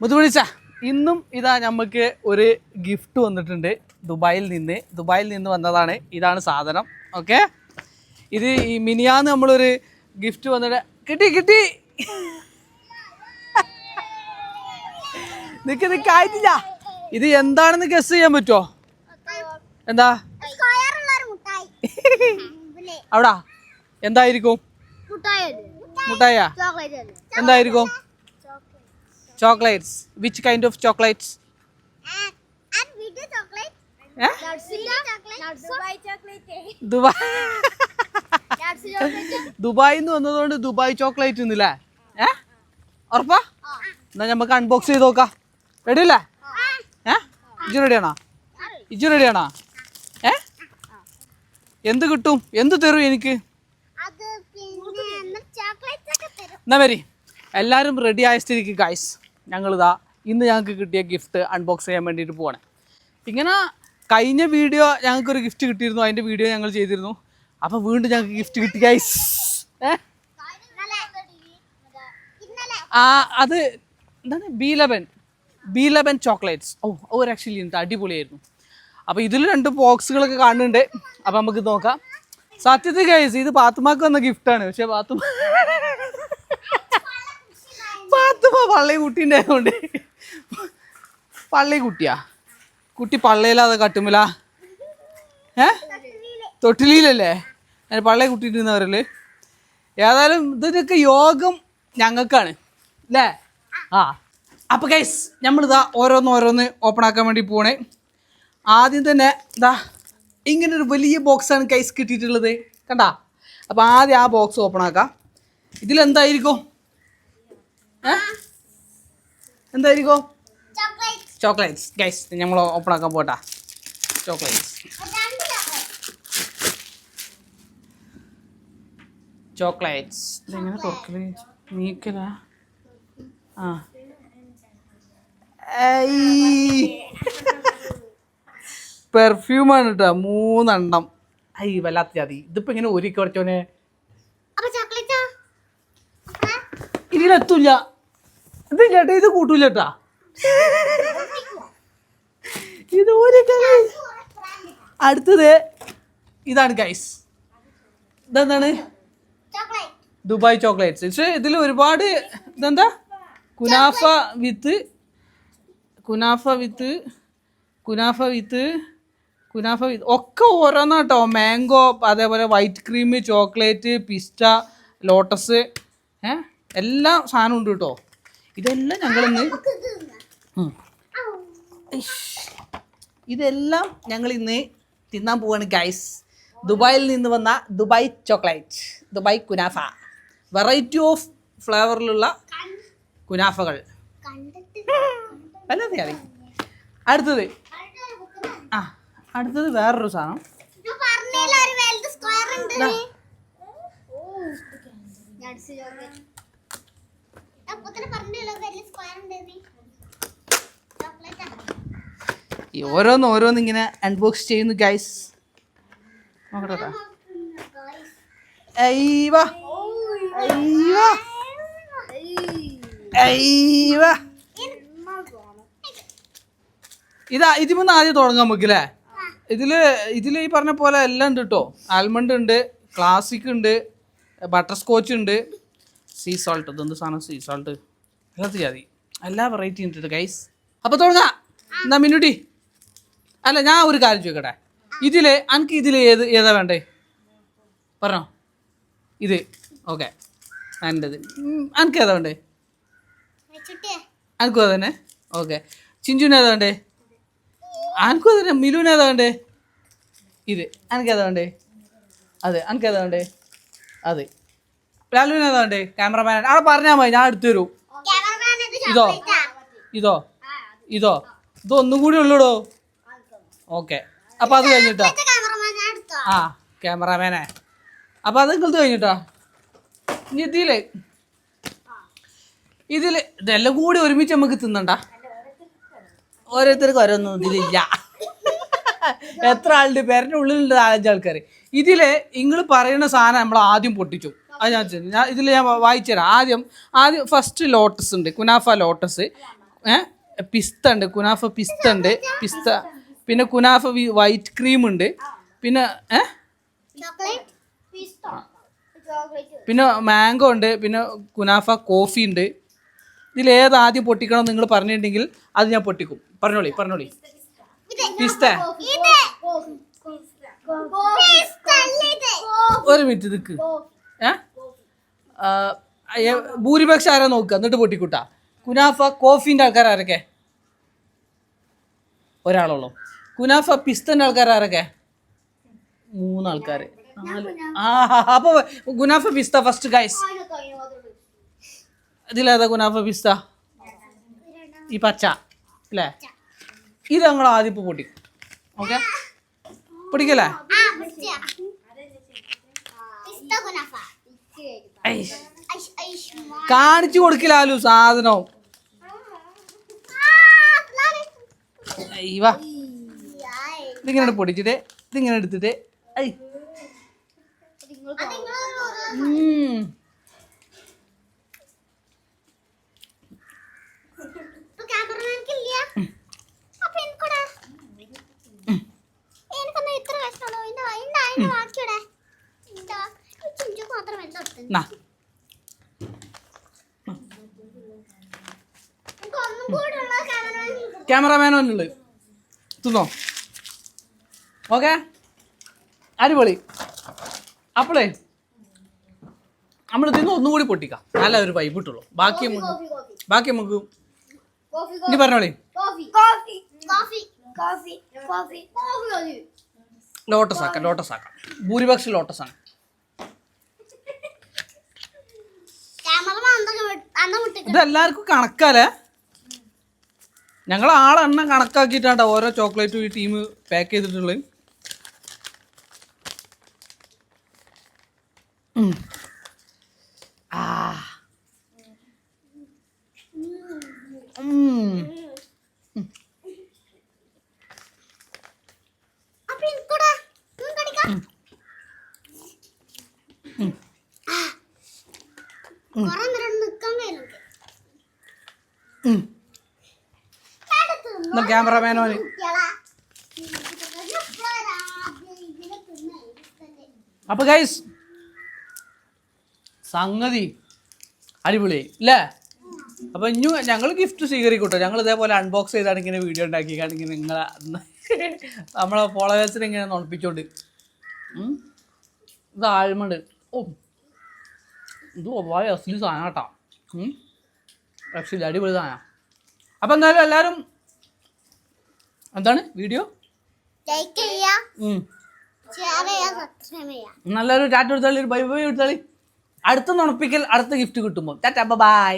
മുതുവിളിച്ച. ഇന്നും ഇതാ നമുക്ക് ഒരു ഗിഫ്റ്റ് വന്നിട്ടുണ്ട് ദുബായിൽ നിന്ന്. ദുബായിൽ നിന്ന് വന്നതാണ്. ഇതാണ് സാധനം. ഓക്കെ? ഇത് ഈ മിനിയാന്ന് നമ്മളൊരു ഗിഫ്റ്റ് വന്നിട്ട് കിട്ടി കിട്ടി. നിക്ക് നിക്കായിട്ടില്ല ഇത് എന്താണെന്ന് ഗസ് ചെയ്യാൻ പറ്റുമോ എന്താ? അവിടാ എന്തായിരിക്കും? മുട്ടായ. എന്തായിരിക്കും? Chocolates Which kind of chocolates? Dubai ദുബായിൽ നിന്ന് വന്നതുകൊണ്ട് ദുബായ് ചോക്ലേറ്റ് ഇന്നില്ലേ ഏ ഉറപ്പാ? എന്നാ നമുക്ക് അൺബോക്സ് ചെയ്ത് നോക്കാം. റെഡി അല്ലേ ഏ ഇജു റെഡിയാണോ ഇജു റെഡിയാണോ ഏ എന്ത് കിട്ടും? എന്ത് തരും എനിക്ക്? എന്നാ വരി. എല്ലാവരും റെഡി ആയ സ്ഥിതിക്ക് ഗൈസ് ഞങ്ങളിതാ ഇന്ന് ഞങ്ങൾക്ക് കിട്ടിയ ഗിഫ്റ്റ് അൺബോക്സ് ചെയ്യാൻ വേണ്ടിയിട്ട് പോവാണ്. ഇങ്ങനെ കഴിഞ്ഞ വീഡിയോ ഞങ്ങൾക്കൊരു ഗിഫ്റ്റ് കിട്ടിയിരുന്നു. അതിന്റെ വീഡിയോ ഞങ്ങൾ ചെയ്തിരുന്നു. അപ്പോൾ വീണ്ടും ഞങ്ങൾക്ക് ഗിഫ്റ്റ് കിട്ടി ഗൈസ് ആ അത് എന്താണ്? B eleven B eleven chocolates ഓ ഒരു ആക്ച്വലി ഉണ്ട് അടിപൊളിയായിരുന്നു. അപ്പോൾ ഇതിൽ രണ്ട് ബോക്സുകളൊക്കെ കാണുന്നുണ്ട്. അപ്പോൾ നമുക്ക് നോക്കാം. സത്യത്തിൽ ഗൈസ് ഇത് പാത്തുമാക്ക് വന്ന ഗിഫ്റ്റാണ് പക്ഷേ പാത്തുമ പാത്തുമ പള്ളി കുട്ടീന്റെ ആയതുകൊണ്ട് പള്ളി കുട്ടിയാ കുട്ടി പള്ളിയിലാതെ കട്ടുമില്ല ഏ? തൊട്ടിലിയിലല്ലേ അതിന് പള്ളി കുട്ടിയിട്ട് പറയൽ ഏതായാലും ഇതിനൊക്കെ യോഗം ഞങ്ങൾക്കാണ്. അല്ലേ ആ. അപ്പോൾ ഗൈസ് നമ്മളിതാ ഓരോന്ന് ഓരോന്ന് ഓപ്പൺ ആക്കാൻ വേണ്ടി പോണേ. ആദ്യം തന്നെ ഇതാ ഇങ്ങനെ ഒരു വലിയ ബോക്സാണ് കൈസ് കിട്ടിയിട്ടുള്ളത്. കണ്ടാ? അപ്പോൾ ആദ്യം ആ ബോക്സ് ഓപ്പൺ ആക്കാം. ഇതിലെന്തായിരിക്കും? എന്തായിരിക്കും? ചോക്ലേറ്റ്സ് ഗൈസ് നമ്മൾ ഓപ്പൺ ആക്കാൻ പോട്ടാ. ചോക്ലേറ്റ്സ് ചോക്ലേറ്റ്സ് ഇതെങ്ങനെ തുറക്കൽ? നീക്കല? ആ. പെർഫ്യൂമാണ് കേട്ടോ മൂന്നെണ്ണം. ഐ വല്ലാത്ത ജാതി. ഇതിപ്പോ ഇങ്ങനെ ഒരുക്കി കുറച്ചോനെ ഇതിലെത്തൂല ഇത് ചേട്ടാ ഇത് കൂട്ടൂല കേട്ടാ ഇത് ഒരു അടുത്തത് ഇതാണ് ഗൈസ് ഇതെന്താണ്? Dubai chocolates. പക്ഷേ ഇതിൽ ഒരുപാട് ഇതെന്താ? കുനാഫ വിത്ത് kunafa with kunafa with kunafa with. ഒക്കെ ഓരോന്നാട്ടോ മാംഗോ അതേപോലെ വൈറ്റ് ക്രീം ചോക്ലേറ്റ് പിസ്റ്റ ലോട്ടസ്. ഏ? എല്ലാം സാധനവും ഉണ്ട് കേട്ടോ. ഇതെല്ലാം ഞങ്ങളിന്ന്. ഇതെല്ലാം ഞങ്ങൾ ഇന്ന് തിന്നാൻ പോവാണ് ഗൈസ് ദുബായിൽ നിന്ന് വന്ന Dubai chocolate Dubai kunafa. Variety of ഫ്ലേവറിലുള്ള കുനാഫകൾ. അല്ലാതെ അറിയാം അടുത്തത്. ആ അടുത്തത് വേറൊരു സാധനം. ഓരോന്ന് ഓരോന്ന് ഇങ്ങനെ അൺബോക്സ് ചെയ്യുന്നു ഗൈസ് നോക്കട്ടെ അയ്യവാ അയ്യവാ ഇതാ ഇതിമൊന്ന് ആദ്യം തുടങ്ങാൻ നമുക്കില്ലേ ഇതിൽ ഇതിൽ ഈ പറഞ്ഞ പോലെ എല്ലാം ഉണ്ട് കേട്ടോ ആൽമണ്ട് ഉണ്ട് ക്ലാസിക് ഉണ്ട് ബട്ടർ സ്കോച്ച് ഉണ്ട്. സീ സോൾട്ട് ഇതെന്ത് സാധനം? സീ സോൾട്ട് എല്ലാത്ത ജാതി എല്ലാ വെറൈറ്റി ഉണ്ട് ഗൈസ് അപ്പൊ തുടങ്ങാം എന്നാ മിന്നുട്ടി? അല്ല ഞാൻ ഒരു കാര്യം ചോദിക്കട്ടെ? ഇതിൽ എനിക്ക് ഇതിൽ ഏത് ഏതാ വേണ്ടേ? പറഞ്ഞോ. ഇത്. ഓക്കെ. എന്റെത് എനിക്ക് ഏതാ വേണ്ടേ? എനിക്കും അത് തന്നെ? ഓക്കെ. ചിഞ്ചുവിന് ഏതാ വേണ്ടേ? എനിക്കും അത് തന്നെ. മിലുവിന് ഏതാ വേണ്ടേ? ഇത്. എനിക്ക് ഏതാ വേണ്ടേ? അതെ. എനിക്ക് ഏതാ വേണ്ടേ? അത്. ലാലുവിന് ഏതാണ്ട് ക്യാമറമാൻ അവിടെ പറഞ്ഞാൽ മതി ഞാൻ എടുത്തു തരൂ. ഇതോ? ഇതോ? ഇതോ? ഒന്നും കൂടി ഉള്ളൂടോ? ഓക്കെ. അപ്പൊ അത് കഴിഞ്ഞിട്ടാ? ആ ക്യാമറമാനെ അപ്പൊ അത് ഇങ്ങനത്തെ കഴിഞ്ഞിട്ടാ? ഇനി ഇതിലേ. ഇതിൽ ഇതെല്ലാം കൂടി ഒരുമിച്ച് നമുക്ക് തിന്നണ്ട? ഓരോരുത്തർക്ക് ഓരോന്നും ഇതിലില്ല. എത്ര ആളുണ്ട്? പേരന്റെ ഉള്ളിലുണ്ട് നാലഞ്ച് ആൾക്കാർ ഇതിൽ നിങ്ങൾ പറയുന്ന സാധനം നമ്മൾ ആദ്യം പൊട്ടിച്ചു. അത് ഞാൻ ചെ- ഞാൻ ഇതിൽ ഞാൻ വായിച്ചു തരാം. ആദ്യം ആദ്യം ഫസ്റ്റ് ലോട്ടസ് ഉണ്ട്. കുനാഫ ലോട്ടസ് ഏ? പിസ്ത ഉണ്ട്. കുനാഫ പിസ്ത ഉണ്ട്. പിസ്ത. പിന്നെ കുനാഫ വൈറ്റ് ക്രീം ഉണ്ട്. പിന്നെ ഏ? ചോക്ലേറ്റ് പിസ്ത ചോക്ലേറ്റ് പിന്നെ മാംഗോ ഉണ്ട്. പിന്നെ കുനാഫ കോഫി ഉണ്ട്. ഇതിൽ ഏത് ആദ്യം പൊട്ടിക്കണം നിങ്ങൾ പറഞ്ഞിട്ടുണ്ടെങ്കിൽ അത് ഞാൻ പൊട്ടിക്കും. പറഞ്ഞോളി പറഞ്ഞോളി. പിസ്ത. ഇത്? പിസ്ത ഇത്? ഒരു മിനിറ്റ് നിൽക്ക് ഏഹ് ഏ, ഭൂരിപക്ഷം ആരാ നോക്കുക? എന്നിട്ട് പൊട്ടിക്കൂട്ടാ. കുനാഫ കോഫിന്റെ ആൾക്കാർ ആരൊക്കെ? ഒരാളുള്ളൂ കുനാഫ പിസ്തന്റെ ആൾക്കാർ ആരൊക്കെ? മൂന്നാൾക്കാർ ആ അപ്പോൾ കുനാഫ പിസ്ത ഫസ്റ്റ് ഗൈസ് ഇതിലേതാ ഗുനാഫ പിസ്ത? ഈ പച്ച അല്ലേ? ഇത് ഞങ്ങൾ ആദ്യം ഇപ്പോൾ പൊട്ടിക്കും ഓക്കെ? പൊടിക്കല്ലേ പിസ്ത. കാണിച്ചു കൊടുക്കില്ലാലു സാധനം. അയ്യവാ. ഇതിങ്ങനെ പൊടിച്ചിട്ട് ഇതിങ്ങനെ എടുത്തിട്ട്. ഐ. ഉം. ഒന്നും ഉണ്ട് തിന്നോ ഓക്കെ? അടിപൊളി. അപ്പോളേ നമ്മൾ തിന്ന് ഒന്നും കൂടി പൊട്ടിക്കാം. നല്ല ഒരു വൈബ് ഇട്ടുള്ളൂ ബാക്കി നമുക്ക് കോഫി കോഫി ബാക്കി നമുക്ക് കോഫി ഇനി പറഞ്ഞോളി. Coffee coffee coffee coffee coffee coffee coffee lotus ആക്കാം ലോട്ടസ് ആക്കാം. ഭൂരിപക്ഷം ലോട്ടസ് ആണ്. ഇതെല്ലാവർക്കും ഇത് എല്ലാവർക്കും കണക്കാലേ ഞങ്ങൾ ആളെണ്ണം കണക്കാക്കിയിട്ടാണ് ഓരോ ചോക്ലേറ്റും ഈ ടീം പാക്ക് ചെയ്തിട്ടുള്ളത് ഉം. എന്നാ ക്യാമറമാനോന് അപ്പൊ ഗൈസ് സംഗതി അടിപൊളി അല്ലേ അപ്പൊ ഇനി ഞങ്ങൾ ഗിഫ്റ്റ് സ്വീകരിക്കട്ടോ. ഞങ്ങൾ ഇതേപോലെ അൺബോക്സ് ചെയ്താണ് ഇങ്ങനെ വീഡിയോ ഉണ്ടാക്കിയാണെങ്കിൽ നിങ്ങളെ നമ്മളെ ഫോളോവേഴ്സിനെ ഇങ്ങനെ നുണപ്പിച്ചോണ്ട്. ഇത് ആഴ്മണ്ട് ഓ ഇത് വളരെ അസ്ലി സാധനം കേട്ടോ. പക്ഷേ അടിപൊളി സാധനം. അപ്പം എന്തായാലും എല്ലാവരും എന്താണ് വീഡിയോ നല്ലൊരു ടാറ്റ എടുത്താളി ഒരു ബൈ ബൈ എടുത്താളി അടുത്ത നുണപ്പിക്കൽ അടുത്ത ഗിഫ്റ്റ് കിട്ടുമ്പോൾ ടാറ്റ ബൈ